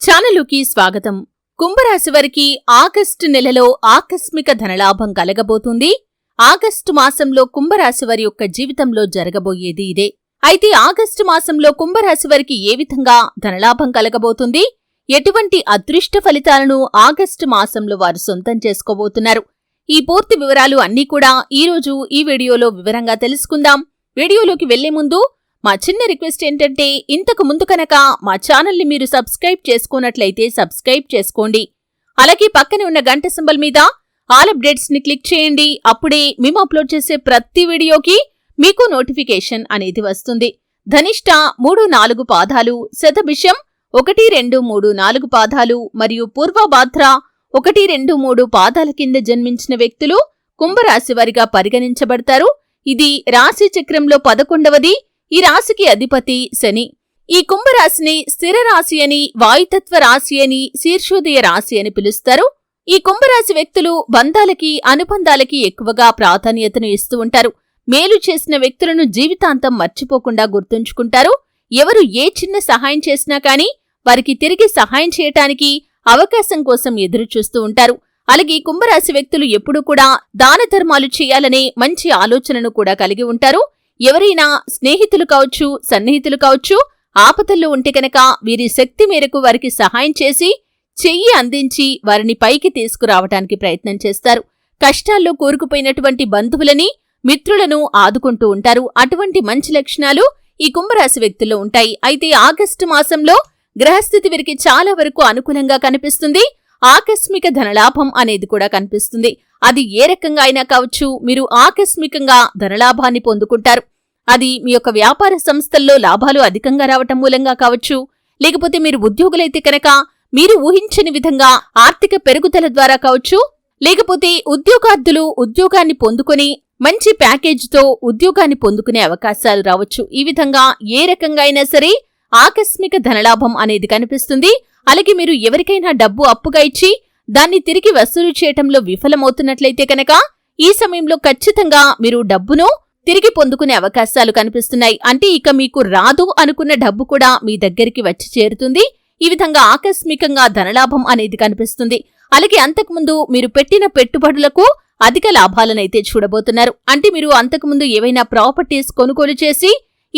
ఛానలుకి స్వాగతం. కుంభరాశి వారికి ఆగస్టు నెలలో ఆకస్మిక ధనలాభం కలగబోతుంది. ఆగస్టు మాసంలో కుంభరాశి వారి యొక్క జీవితంలో జరగబోయేది ఇదే. అయితే ఆగస్టు మాసంలో కుంభరాశి వారికి ఏ విధంగా ధనలాభం కలగబోతుంది? ఎటువంటి అదృష్ట ఫలితాలను ఆగస్టు మాసంలో వారు సొంతం చేసుకోబోతున్నారు? ఈ పూర్తి వివరాలు అన్నీ కూడా ఈరోజు ఈ వీడియోలో వివరంగా తెలుసుకుందాం. వీడియోలోకి వెళ్ళే ముందు మా చిన్న రిక్వెస్ట్ ఏంటంటే ఇంతకు ముందు కనుక మా ఛానల్ని మీరు సబ్స్క్రైబ్ చేసుకున్నట్లయితే సబ్స్క్రైబ్ చేసుకోండి. అలాగే పక్కనే ఉన్న గంట సింబల్ మీద ఆల్ అప్డేట్స్ని క్లిక్ చేయండి. అప్పుడే మేము అప్లోడ్ చేసే ప్రతి వీడియోకి మీకు నోటిఫికేషన్ అనేది వస్తుంది. ధనిష్ట మూడు నాలుగు పాదాలు శతభిషం ఒకటి రెండు మూడు నాలుగు పాదాలు మరియు పూర్వభాద్ర ఒకటి రెండు మూడు పాదాల కింద జన్మించిన వ్యక్తులు కుంభరాశి వారిగా పరిగణించబడతారు. ఇది రాశి చక్రంలో పదకొండవది ఈ రాశికి అధిపతి శని. ఈ కుంభరాశిని స్థిర రాశి అని వాయుతత్వ రాశి అని శీర్షోదయ రాశి అని పిలుస్తారు. ఈ కుంభరాశి వ్యక్తులు బంధాలకి అనుబంధాలకి ఎక్కువగా ప్రాధాన్యతను ఇస్తూ ఉంటారు. మేలు చేసిన వ్యక్తులను జీవితాంతం మర్చిపోకుండా గుర్తుంచుకుంటారు. ఎవరు ఏ చిన్న సహాయం చేసినా కానీ వారికి తిరిగి సహాయం చేయటానికి అవకాశం కోసం ఎదురు చూస్తూ ఉంటారు. అలాగే కుంభరాశి వ్యక్తులు ఎప్పుడూ కూడా దాన ధర్మాలు చేయాలనే మంచి ఆలోచనను కూడా కలిగి ఉంటారు. ఎవరైనా స్నేహితులు కావచ్చు సన్నిహితులు కావచ్చు ఆపదల్లో ఉంటే కనుక వీరి శక్తి మేరకు వారికి సహాయం చేసి చెయ్యి అందించి వారిని పైకి తీసుకురావటానికి ప్రయత్నం చేస్తారు. కష్టాల్లో కూరుకుపోయినటువంటి బంధువులని మిత్రులను ఆదుకుంటూ ఉంటారు. అటువంటి మంచి లక్షణాలు ఈ కుంభరాశి వ్యక్తుల్లో ఉంటాయి. అయితే ఆగస్టు మాసంలో గ్రహస్థితి వీరికి చాలా వరకు అనుకూలంగా కనిపిస్తుంది. ఆకస్మిక ధనలాభం అనేది కూడా కనిపిస్తుంది. అది ఏ రకంగా అయినా కావచ్చు మీరు ఆకస్మికంగా ధనలాభాన్ని పొందుకుంటారు. అది మీ యొక్క వ్యాపార సంస్థల్లో లాభాలు అధికంగా రావటం మూలంగా కావచ్చు. లేకపోతే మీరు ఉద్యోగులైతే కనుక మీరు ఊహించని విధంగా ఆర్థిక పెరుగుదల ద్వారా కావచ్చు. లేకపోతే ఉద్యోగార్థులు ఉద్యోగాన్ని పొందుకొని మంచి ప్యాకేజీతో ఉద్యోగాన్ని పొందుకునే అవకాశాలు రావచ్చు. ఈ విధంగా ఏ రకంగా అయినా సరే ఆకస్మిక ధనలాభం అనేది కనిపిస్తుంది. అలాగే మీరు ఎవరికైనా డబ్బు అప్పుగా ఇచ్చి దాన్ని తిరిగి వసూలు చేయటంలో విఫలమవుతున్నట్లయితే కనుక ఈ సమయంలో ఖచ్చితంగా మీరు డబ్బును తిరిగి పొందుకునే అవకాశాలు కనిపిస్తున్నాయి. అంటే ఇక మీకు రాదు అనుకున్న డబ్బు కూడా మీ దగ్గరికి వచ్చి చేరుతుంది. ఈ విధంగా ఆకస్మికంగా ధనలాభం అనేది కనిపిస్తుంది. అలాగే అంతకుముందు మీరు పెట్టిన పెట్టుబడులకు అధిక లాభాలనైతే చూడబోతున్నారు. అంటే మీరు అంతకుముందు ఏవైనా ప్రాపర్టీస్ కొనుగోలు చేసి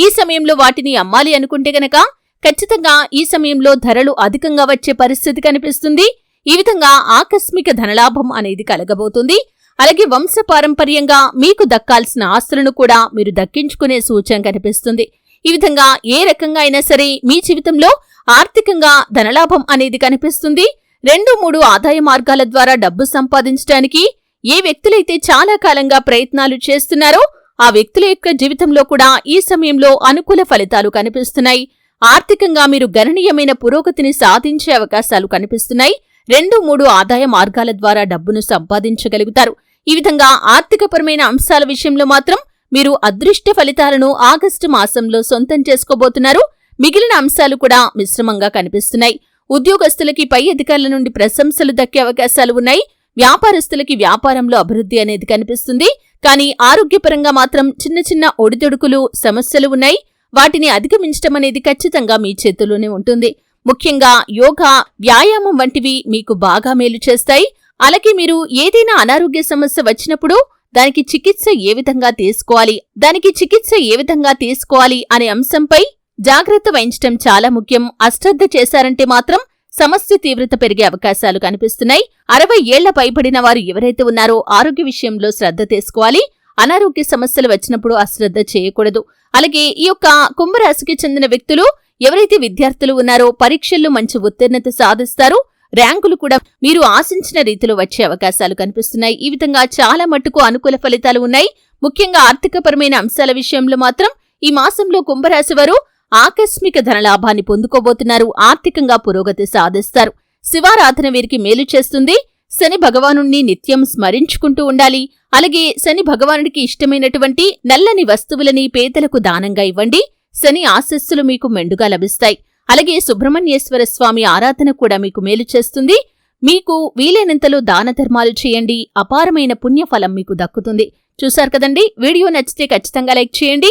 ఈ సమయంలో వాటిని అమ్మాలి అనుకుంటే గనక ఖచ్చితంగా ఈ సమయంలో ధరలు అధికంగా వచ్చే పరిస్థితి కనిపిస్తుంది. ఈ విధంగా ఆకస్మిక ధనలాభం అనేది కలగబోతుంది. అలాగే వంశపారంపర్యంగా మీకు దక్కాల్సిన ఆస్తులను కూడా మీరు దక్కించుకునే సూచన కనిపిస్తుంది. ఈ విధంగా ఏ రకంగా అయినా సరే మీ జీవితంలో ఆర్థికంగా ధనలాభం అనేది కనిపిస్తుంది. రెండు మూడు ఆదాయ మార్గాల ద్వారా డబ్బు సంపాదించడానికి ఏ వ్యక్తులైతే చాలా కాలంగా ప్రయత్నాలు చేస్తున్నారో ఆ వ్యక్తుల యొక్క జీవితంలో కూడా ఈ సమయంలో అనుకూల ఫలితాలు కనిపిస్తున్నాయి. ఆర్థికంగా మీరు గణనీయమైన పురోగతిని సాధించే అవకాశాలు కనిపిస్తున్నాయి. రెండు మూడు ఆదాయ మార్గాల ద్వారా డబ్బును సంపాదించగలుగుతారు. ఈ విధంగా ఆర్థికపరమైన అంశాల విషయంలో మాత్రం మీరు అదృష్ట ఫలితాలను ఆగస్టు మాసంలో సొంతం చేసుకోబోతున్నారు. మిగిలిన అంశాలు కూడా మిశ్రమంగా కనిపిస్తున్నాయి. ఉద్యోగస్తులకి పై అధికారుల నుండి ప్రశంసలు దక్కే అవకాశాలు ఉన్నాయి. వ్యాపారస్తులకి వ్యాపారంలో అభివృద్ధి అనేది కనిపిస్తుంది. కానీ ఆరోగ్యపరంగా మాత్రం చిన్న చిన్న ఒడిదొడుకులు సమస్యలు ఉన్నాయి. వాటిని అధిగమించటం అనేది ఖచ్చితంగా మీ చేతుల్లోనే ఉంటుంది. ముఖ్యంగా యోగా వ్యాయామం వంటివి మీకు బాగా మేలు చేస్తాయి. అలాగే మీరు ఏదైనా అనారోగ్య సమస్య వచ్చినప్పుడు దానికి చికిత్స ఏ విధంగా తీసుకోవాలి దానికి చికిత్స ఏ విధంగా తీసుకోవాలి అనే అంశంపై జాగ్రత్త వహించటం చాలా ముఖ్యం. అశ్రద్ధ చేశారంటే మాత్రం సమస్య తీవ్రత పెరిగే అవకాశాలు కనిపిస్తున్నాయి. అరవై ఏళ్ళ పైబడిన వారు ఎవరైతే ఉన్నారో ఆరోగ్య విషయంలో శ్రద్ధ తీసుకోవాలి. అనారోగ్య సమస్యలు వచ్చినప్పుడు అశ్రద్ధ చేయకూడదు. అలాగే ఈ యొక్క కుంభరాశికి చెందిన వ్యక్తులు ఎవరైతే విద్యార్థులు ఉన్నారో పరీక్షల్లో మంచి ఉత్తీర్ణత సాధిస్తారు. ర్యాంకులు కూడా మీరు ఆశించిన రీతిలో వచ్చే అవకాశాలు కనిపిస్తున్నాయి. ఈ విధంగా చాలా మట్టుకు అనుకూల ఫలితాలు ఉన్నాయి. ముఖ్యంగా ఆర్థికపరమైన అంశాల విషయంలో మాత్రం ఈ మాసంలో కుంభరాశి వారు ఆకస్మిక ధనలాభాన్ని పొందుకోబోతున్నారు ఆర్థికంగా పురోగతి సాధిస్తారు. శివారాధన వీరికి మేలు చేస్తుంది. శని భగవాను నిత్యం స్మరించుకుంటూ ఉండాలి. అలాగే శని భగవానుడికి ఇష్టమైనటువంటి నల్లని వస్తువులని పేదలకు దానంగా ఇవ్వండి. శని ఆశస్సులు మీకు మెండుగా లభిస్తాయి. అలాగే సుబ్రహ్మణ్యేశ్వర స్వామి ఆరాధన కూడా మీకు మేలు చేస్తుంది. మీకు వీలైనంతలో దాన ధర్మాలు చేయండి. అపారమైన పుణ్యఫలం మీకు దక్కుతుంది. చూశారు కదండి? వీడియో నచ్చితే ఖచ్చితంగా లైక్ చేయండి.